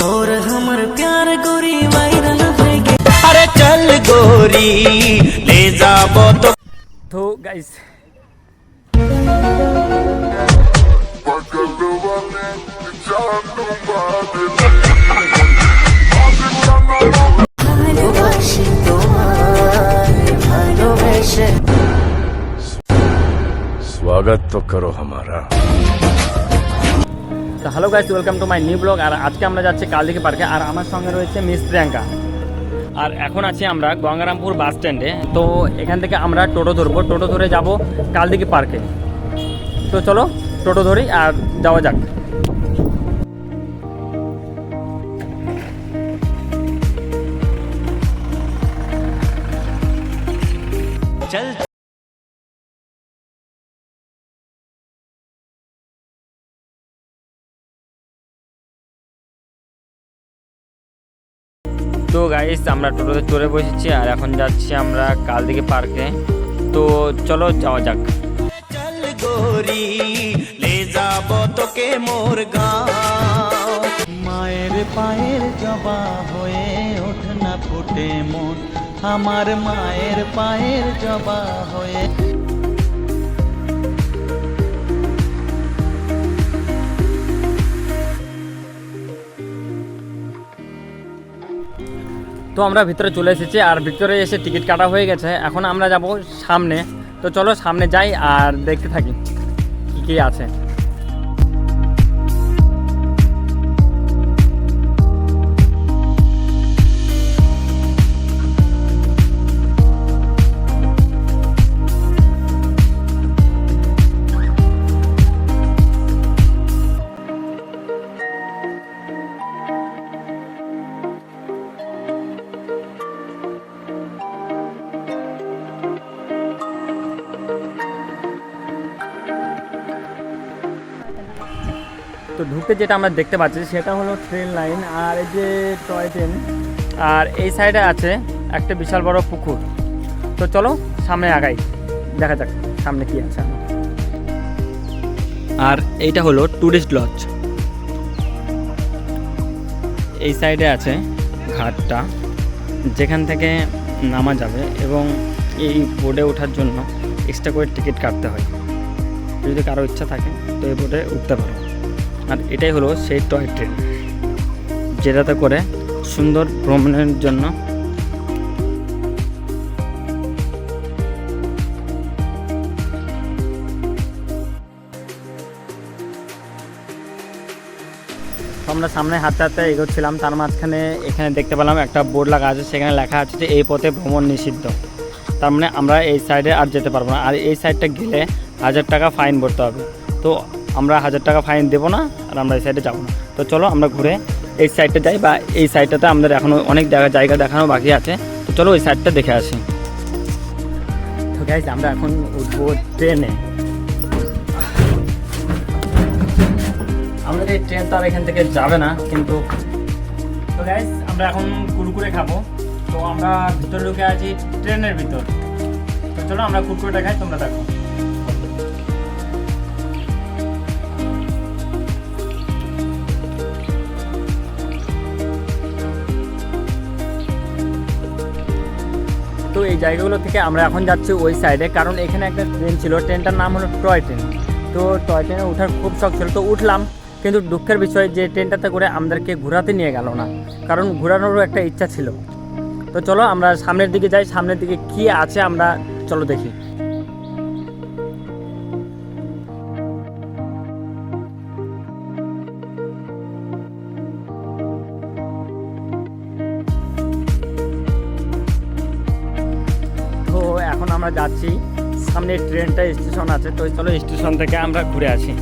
तोर हमर प्यार गोरी वायरल अरे चल गोरी ले जाबो तो। तो गाइस स्वागत तो करो हमारा। তো hello guys welcome to my new blog আর আজকে আমরা যাচ্ছি কালদিঘি পার্কে আর আমার সঙ্গে রয়েছে মিস প্রিয়াঙ্কা। আর এখন আছি আমরা গঙ্গারামপুর বাস স্ট্যান্ডে তো এখান থেকে আমরা টোটো ধরবো। টোটো ধরে যাব কালদিঘি পার্কে তো চলো, টোটো ধরি আর যাওয়া যাক। चल তো গাইস আমরা টোটোতে চড়ে বসেছি আর এখন যাচ্ছি আমরা কাল দিকে পার্কে। তো চলো যাওয়া যাক। যাব তোকে মোর মায়ের পায়ের জবা হয়ে ওঠ না ফুটে মন আমার মায়ের পায়ের জবা হয়ে তো আমরা ভিতরে চলে এসেছি আর ভিতরে এসে টিকিট কাটা হয়ে গেছে। এখন আমরা যাব সামনে। তো চলো সামনে যাই আর দেখতে থাকি কী কী আছে। যেটা আমরা দেখতে পাচ্ছি সেটা হলো ট্রেন লাইন আর এই যে টয় ট্রেন আর এই সাইডে আছে একটা বিশাল বড় পুকুর। তো চলো সামনে আগাই, দেখা যাক সামনে কি আছে। আর এইটা হলো ট্যুরিস্ট লজ এই সাইডে আছে ঘাটটা, যেখান থেকে নামা যাবে এবং এই বোর্ডে ওঠার জন্য এক্সট্রা করে টিকিট কাটতে হয়। যদি কারও ইচ্ছা থাকে, তো এই বোটে উঠতে পারো। আর এটাই হলো সেই টয় ট্রেন যেটাতে করে সুন্দর ভ্রমণের জন্য। আমরা সামনে হাঁটতে হাঁটতে এগোচ্ছিলাম, তার মাঝখানে এখানে দেখতে পেলাম একটা বোর্ড লাগা আছে, সেখানে লেখা আছে যে এই পথে ভ্রমণ নিষিদ্ধ। তার মানে আমরা এই সাইডে আর যেতে পারব না, আর এই সাইডটা গেলে হাজার টাকা ফাইন ভরতে হবে। তো আমরা হাজার টাকা ফাইন দেবো না আর আমরা এই সাইডে যাব না। তো চলো আমরা ঘুরে এই সাইডটা যাই বা এই সাইডটাতে আমাদের এখনও অনেক জায়গা জায়গা দেখানো বাকি আছে। তো চলো ওই সাইডটা দেখে আসি। তো গাইজ আমরা এখন উঠবো ট্রেনে। আমাদের এই ট্রেন তো আর এখান থেকে যাবে না, কিন্তু তো গাইজ আমরা এখন কুরকুরে খাব। তো আমরা ভিতরে ঢুকে আছি ট্রেনের ভিতর। তো চলো আমরা কুরকুরেটা খাই, তোমরা দেখো। এই জায়গাগুলো থেকে আমরা এখন যাচ্ছি ওই সাইডে কারণ এখানে একটা ট্রেন ছিল ট্রেনটার নাম হলো টয় ট্রেন তো টয় ট্রেনে ওঠার খুব শখ ছিল। তো উঠলাম, কিন্তু দুঃখের বিষয় যে ট্রেনটাতে করে আমাদেরকে ঘোরাতে নিয়ে গেল না। কারণ ঘোরানোরও একটা ইচ্ছা ছিল। তো চলো আমরা সামনের দিকে যাই, সামনের দিকে কী আছে আমরা চলো দেখি। সামনে ট্রেনটা স্টেশন আছে তো চলো স্টেশন থেকে আমরা ঘুরে আসি।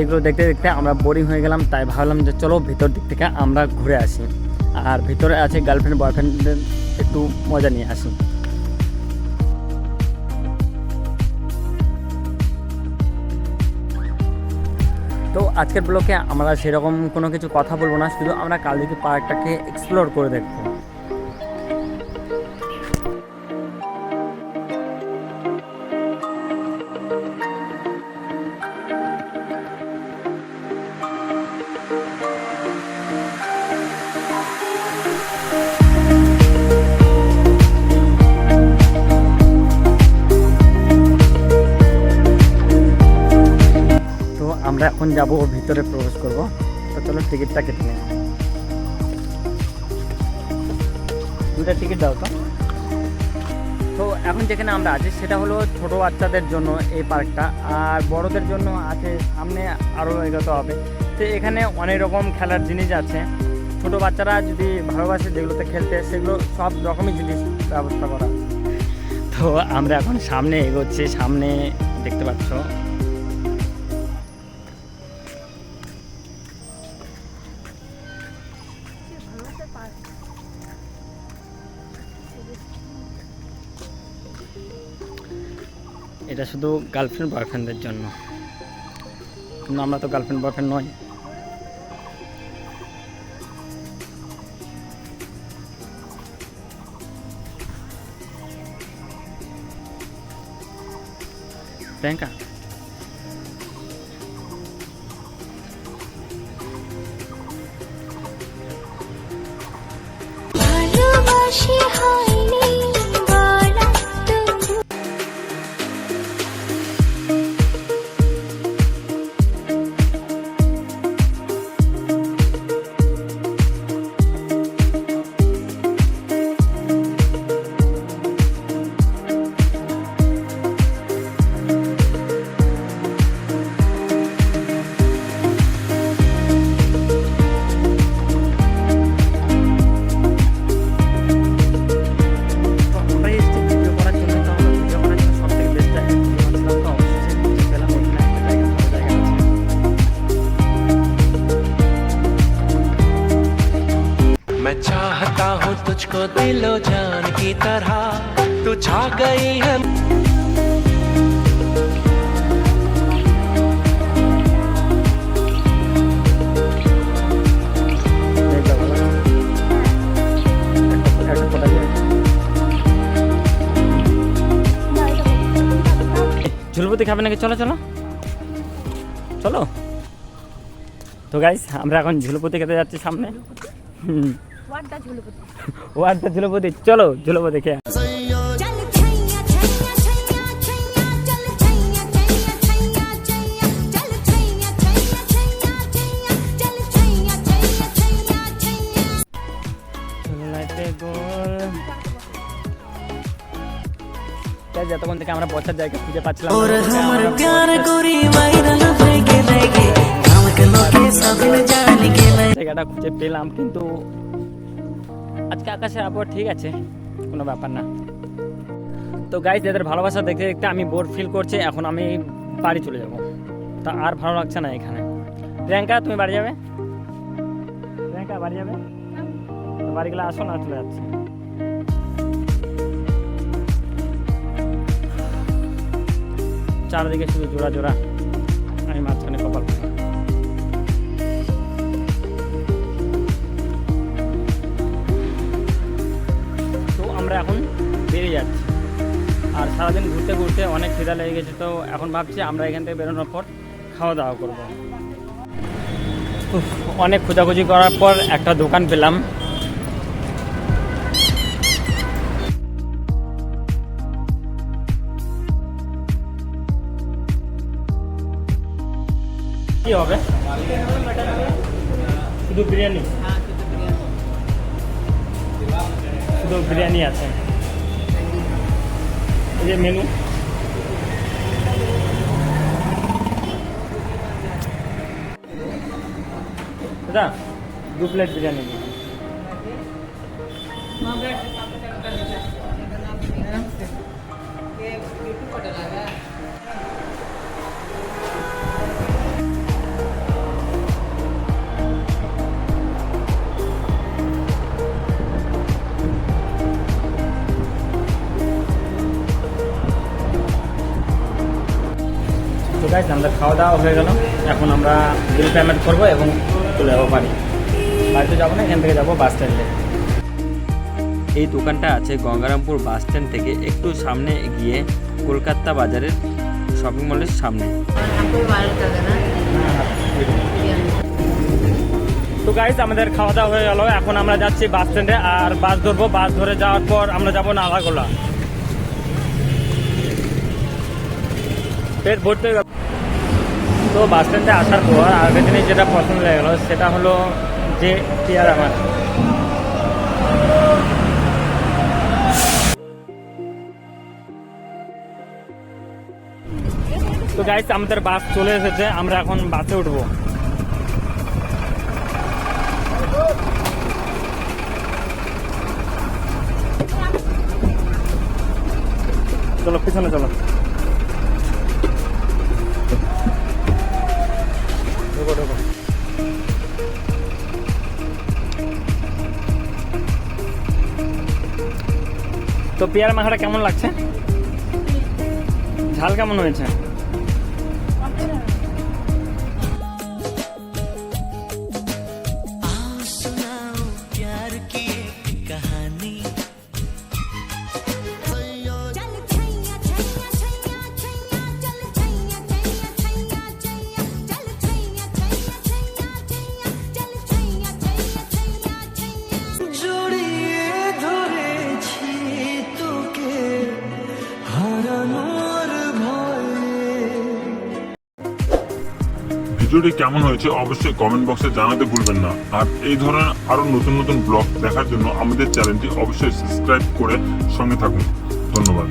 এগুলো দেখতে দেখতে আমরা বোরিং হয়ে গেলাম, তাই ভাবলাম যে চলো ভিতর দিক থেকে আমরা ঘুরে আসি। আর ভিতরে আছে গার্লফ্রেন্ড বয়ফ্রেন্ডদের একটু মজা নিয়ে আসি। তো আজকের ব্লকে আমরা সেরকম কোনো কিছু কথা বলব না, শুধু আমরা কালদিকে পার্কটাকে এক্সপ্লোর করে দেখব। যাব, ভিতরে প্রবেশ করব। তো চলো টিকিটটা কেটে নিই। দুটা টিকিট দাও তো। তো এখন যেখানে আমরা আছি, সেটা হলো ছোট বাচ্চাদের জন্য এই পার্কটা। আর বড়দের জন্য আছে, সামনে আরও এগোতে হবে। তো এখানে অনেক রকম খেলার জিনিস আছে। ছোট বাচ্চারা যদি ভালোবাসে যেগুলোতে খেলতে, সেগুলো সব রকমই জিনিস ব্যবস্থা করা। তো আমরা এখন সামনে এগোচ্ছি, সামনে দেখতে পাচ্ছ। শুধু গার্লফ্রেন্ড বয়ফ্রেন্ডদের জন্য। কিন্তু আমরা তো গার্লফ্রেন্ড বয়ফ্রেন্ড নই। প্রিয়াঙ্কা? ভালোবাসি হয়নি तुझको दिलो जान की तरह तू छा गई है এই যাবো না? একটা- একটা ফটো দিয়ে। ঝুলপতি খাবে নাকি চলো চলো চলো তো গাইস আমরা এখন ঝুলপতি খেতে যাচ্ছি সামনে হুম ওয়াট দা ঝুলপতি চলো ঝুলপতি দেখে যতক্ষণ থেকে আমরা বসার জায়গা খুঁজে পাচ্ছিলাম জায়গাটা খুঁজে পেলাম কিন্তু আজকে আকাশের আবহাওয়া ঠিক আছে, কোনো ব্যাপার না। তো গাইজ এদের ভালোবাসা দেখতে দেখতে আমি বোর ফিল করছি, এখন আমি বাড়ি চলে যাব। তা আর ভালো লাগছে না এখানে। প্রিয়াঙ্কা তুমি বাড়ি যাবে? প্রিয়াঙ্কা বাড়ি যাবে? বাড়ি গেলে আসো না, চলে যাচ্ছে। চারদিকে শুধু জোড়া জোড়া। আমরা এখন বেরিয়ে যাচ্ছি। আর সারাদিন ঘুরতে ঘুরতে অনেক খিদা লেগে গেছে, তো এখন ভাবছি আমরা এখান থেকে বেরোনোর পর খাওয়া দাওয়া করব অনেক খোঁজাখুঁজি করার পর একটা দোকান পেলাম। কি হবে? শুধু বিরিয়ানি? শুধু বিরিয়ানি আছে এই যে মেনু দাদা দু প্লেট বিরিয়ানি দিন। আমাদের খাওয়া দাওয়া হয়ে গেল। এখন আমরা বিল পেমেন্ট করব এবং চলে যাব বাড়ি। বাড়িতে যাব না এখান থেকে যাব বাস স্ট্যান্ডে এই দোকানটা আছে গঙ্গারামপুর বাস স্ট্যান্ড থেকে একটু সামনে গিয়ে কলকাতা বাজারের শপিং মলের সামনে। তো গাইজ আমাদের খাওয়া দাওয়া হয়ে গেল। এখন আমরা যাচ্ছি বাস স্ট্যান্ডে আর বাস ধরবো। বাস ধরে যাওয়ার পর আমরা যাব নালাগোলা। পেট ভর্তি হয়ে গেল। তো বাস স্ট্যান্ডে আসার পর আগের দিনে যেটা পছন্দ হয়ে গেলো সেটা হলো যে পেয়ারা মাছ। তো গাইজ আমাদের বাস চলে এসেছে, আমরা এখন বাসে উঠবো। চলো, পিছনে চলো। পেয়ারা মাখাটা কেমন লাগছে? ঝাল কেমন হয়েছে? ভিডিওটি কেমন হয়েছে অবশ্যই কমেন্ট বক্সে জানাতে ভুলবেন না। আর এই ধরনের আরও নতুন নতুন ব্লগ দেখার জন্য আমাদের চ্যানেলটি অবশ্যই সাবস্ক্রাইব করে সঙ্গে থাকুন। ধন্যবাদ।